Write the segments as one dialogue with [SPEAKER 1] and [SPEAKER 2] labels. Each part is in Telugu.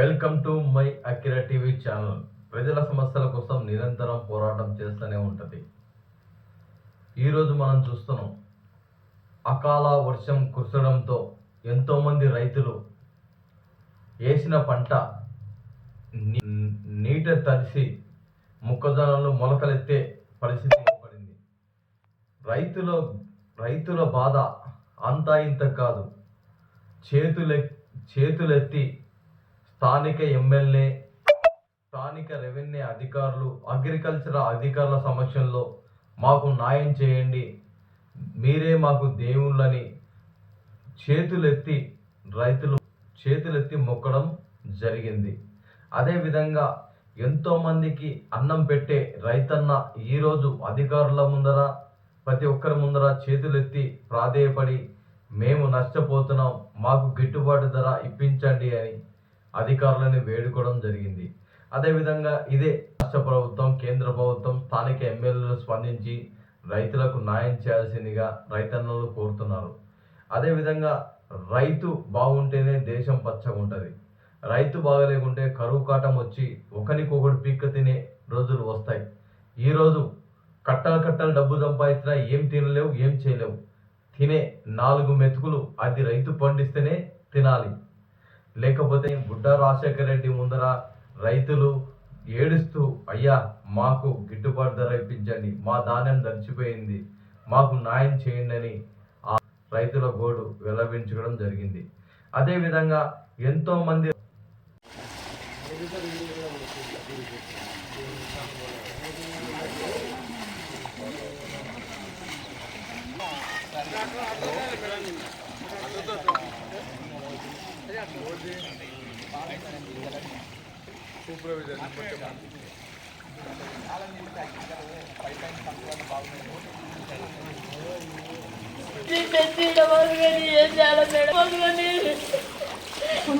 [SPEAKER 1] Welcome to my Akira TV channel. ప్రజల సమస్యల కోసం నిరంతరం పోరాటం చేస్తూనే ఉంటుంది. ఈరోజు మనం చూస్తున్నాం అకాల వర్షం కురసడంతో ఎంతోమంది రైతులు వేసిన పంట నీట తడిసి మొక్కజొన్నలు మొలకలెత్తే పరిస్థితి ఏర్పడింది. రైతుల రైతుల బాధ అంతా ఇంత కాదు. చేతులె చేతులెత్తి స్థానిక ఎమ్మెల్యే స్థానిక రెవెన్యూ అధికారులు అగ్రికల్చర్ అధికారుల సమక్షంలో మాకు న్యాయం చేయండి. మీరే మాకు దేవుళ్ళని చేతులెత్తి రైతులు చేతులెత్తి మొక్కడం జరిగింది. అదేవిధంగా ఎంతోమందికి అన్నం పెట్టే రైతన్న ఈరోజు అధికారుల ముందర ప్రతి ఒక్కరి ముందర చేతులెత్తి ప్రాధేయపడి మేము నష్టపోతున్నాం మాకు గిట్టుబాటు ధర ఇప్పించండి అని అధికారులని వేడుకోవడం జరిగింది. అదేవిధంగా ఇదే రాష్ట్ర ప్రభుత్వం కేంద్ర ప్రభుత్వం స్థానిక ఎమ్మెల్యేలు స్పందించి రైతులకు న్యాయం చేయాల్సిందిగా రైతన్నలు కోరుతున్నారు. అదేవిధంగా రైతు బాగుంటేనే దేశం పచ్చగుంటుంది. రైతు బాగలేకుంటే కరువు కాటం వచ్చి ఒకరికొకటి పీక్క తినే రోజులు వస్తాయి. ఈరోజు కట్టలు కట్టలు డబ్బు సంపాదించినా ఏం తినలేవు ఏం చేయలేవు. తినే నాలుగు మెతుకులు అది రైతు పండిస్తేనే తినాలి. లేకపోతే బుడ్డ రాజశేఖర రెడ్డి ముందర రైతులు ఏడుస్తూ అయ్యా మాకు గిట్టుబాటు ధర ఇప్పించండి మా ధాన్యం దరిచిపోయింది మాకు న్యాయం చేయండి అని ఆ రైతుల గోడు వెల్లవించడం జరిగింది. అదేవిధంగా ఎంతోమంది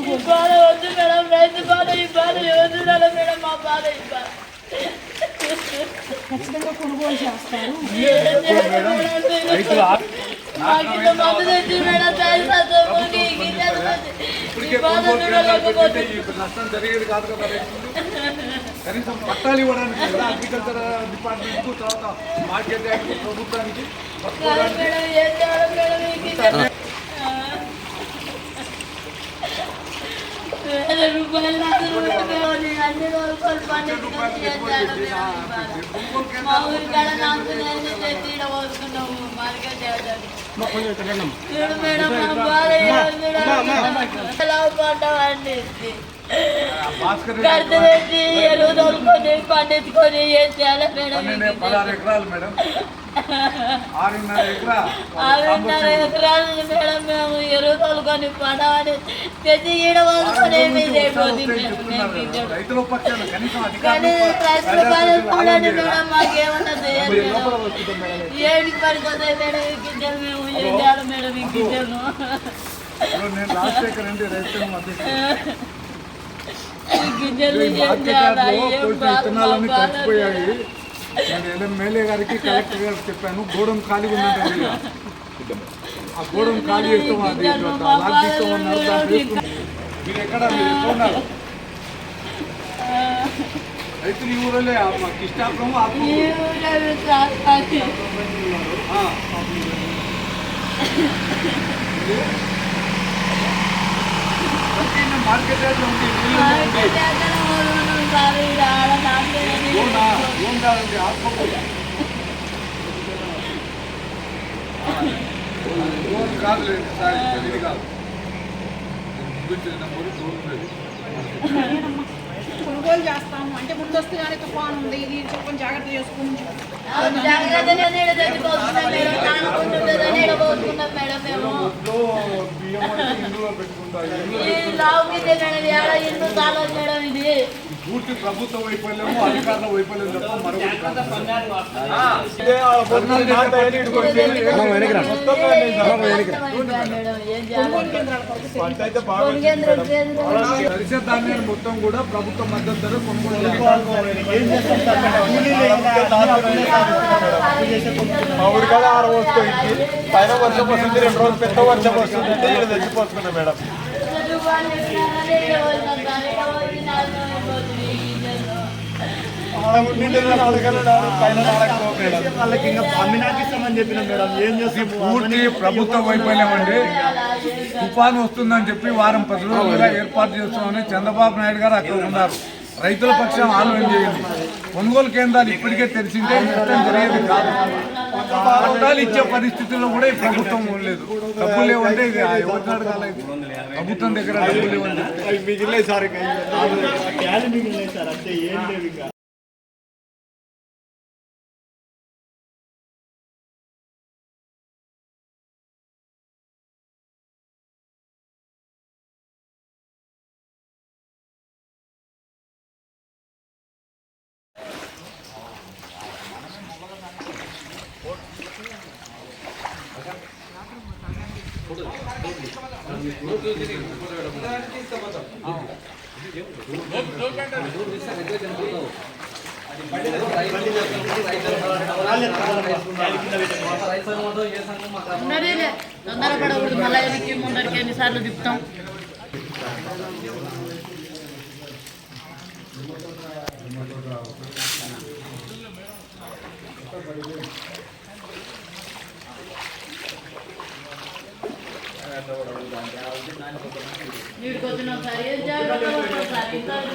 [SPEAKER 2] ఈ బాధ వద్దు మేడం రైతు బాధ ఈ బాధ వద్దు మేడం మా బాధ ఈ బాధ
[SPEAKER 3] ఖచ్చితంగా కొనుగోలు చేస్తారు
[SPEAKER 2] ఏం చేయాలి మేడం మీరు? మాకు ఇంత మందు తెచ్చి మేడం పైసా తోముకి గిన్నెలు తెచ్చి ఈ బాధ చూడలేకపోతే
[SPEAKER 4] ఇప్పుడు నష్టం జరిగేది కాదు కదా కనీసం పట్టాలు ఇవ్వడానికి అగ్రికల్చర్ డిపార్ట్మెంట్కు తర్వాత మార్కెట్ యాక్ట్ ప్రభుత్వానికి
[SPEAKER 2] రూపాయలు నేను అన్ని రోజులు బాధ? మా ఊరి కాడ నాకు నేను ఈడ పోసుకున్నాము మార్కెట్ చేయడానికి చూడు మేడం బాధ మేడం. ఖర్చు పెట్టి ఎరువు తోలుకొని పండించుకొని ఏం చేయాలి? మేడం
[SPEAKER 4] పదహారు ఎకరాలు మేడం. ఆరున్నర ఎకరా.
[SPEAKER 2] ఆరున్నర ఎకరాలు మేడం మేము ఎరువు తోలుకొని పడవని ఈడ
[SPEAKER 4] కనీసం
[SPEAKER 2] కానీ రైతుల
[SPEAKER 4] ప్రజాప్రతినిధులు
[SPEAKER 2] మేడం మాకేమన్నా చేయాలి మేడం? ఏడికి పడిపోతాయి మేడం ఈ గింజలు మేము ఏం చేయాలి మేడం ఈ
[SPEAKER 4] ఇప్పుడు నేను రాజశేఖర్ రెడ్డి రైతుల మధ్య
[SPEAKER 2] ఈ గింజలు ఏం
[SPEAKER 4] మార్కెట్
[SPEAKER 2] చేయాలి
[SPEAKER 4] యార్డ్లో
[SPEAKER 2] ఏం
[SPEAKER 4] కొంచెం
[SPEAKER 2] బాధ మా
[SPEAKER 4] విత్తనాలన్నీ
[SPEAKER 2] బాధ
[SPEAKER 4] చచ్చిపోయాయి నేను ఎమ్మెల్యే గారికి కలెక్టర్ గారికి చెప్పాను గోడం ఖాళీగా ఉందంటే ఇక. ఆ గోడం ఖాళీ చేస్తాం అది లాక్ తీస్తామన్నారు దాన్ని వేసుకున్నాం. మీరు ఎక్కడ మీరు ఎక్కడ ఉన్నారు రైతులు ఈ ఊరలే మా కిష్టాపురం
[SPEAKER 2] ఈ
[SPEAKER 4] ఆత్మ
[SPEAKER 2] ఊళ్ళో రాస్తాను.
[SPEAKER 4] మార్కెట్ ఉంది.
[SPEAKER 2] మార్కెట్ సార్
[SPEAKER 4] ఓన్ సార్ ఇది కాదు. నెంబరు
[SPEAKER 3] కొనుగోలు చేస్తాము. అంటే ముందస్తుగానే తుఫాన్ ఉంది. ఇది కొంచెం జాగ్రత్త చేసుకుని
[SPEAKER 2] తెచ్చుకోవాల్సిన మేడం. మేము. ఈ లావు గిన్నె మేడం ఏడ ఇల్లు చాలదు మేడం ఇది.
[SPEAKER 4] పూర్తి ప్రభుత్వ వైఫల్యము అధికారుల వైఫల్యం తప్ప మరొకటి ధాన్యాన్ని మొత్తం కూడా ప్రభుత్వ మద్దతు ధర కొనుగోలు చేయాలి.
[SPEAKER 5] మా ఊరికాడ ఆరు వస్తుంది పైన వర్షం వస్తుంది రెండు రోజులు పెద్ద వర్షం వస్తుంది. తెచ్చిపోతున్నా మేడం. వాళ్ళకి ఇంకా అమ్మినాకి ఇస్తామని చెప్పిన మేడం ఏం చేసి
[SPEAKER 4] పూర్తి ప్రభుత్వ వైఫల్యం అండి తుఫాను వస్తుందని చెప్పి వారం పది రోజులుగా ఏర్పాటు చేస్తామని చంద్రబాబు నాయుడు గారు అక్కడ ఉన్నారు. రైతుల పక్షం ఆలోచన చేయండి. కొనుగోలు కేంద్రాలు ఇప్పటికే తెలిసిందే నష్టం జరిగేది కాదు. పట్టాలు ఇచ్చే పరిస్థితుల్లో కూడా ఈ ప్రభుత్వం లేదు డబ్బులు లేవంటే ఇది ఎవరిని కాలేదు ప్రభుత్వం దగ్గర డబ్బులు లేవంటే.
[SPEAKER 5] అవి మిగిలినాయి సార్ ఇంకా క్యాలి మిగిలినాయి సార్ అంతే ఏం లేవు ఇంకా
[SPEAKER 2] ఉన్నదేలే. తొందరపడకూడదు మళ్ళీ వెనక్కి ముందరికి ఎన్నిసార్లు తిప్పుతాం వీడికి వచ్చినాం సార్ ఏం జాగ్రత్త పడతాం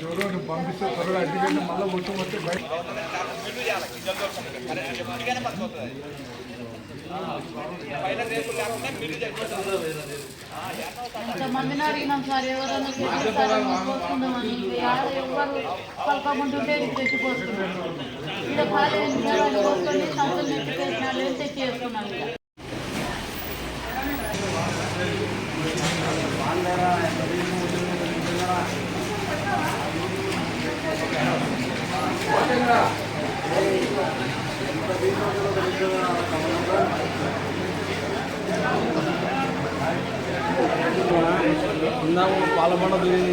[SPEAKER 4] ఎవరో పంపిస్తే త్వరగా అడ్డుకెళ్ళి మళ్ళీ వచ్చి వస్తే బయట
[SPEAKER 2] ఎంతమందిని అడిగినాం సార్ ఎవరన్నా పోసుకుందామని? ఎవరు పలకముంటుంటే ఇక్కడ ఖాళీ పోసుకొని വന്നാകുമ്പോൾ പാലമാണ്
[SPEAKER 5] ദൂരം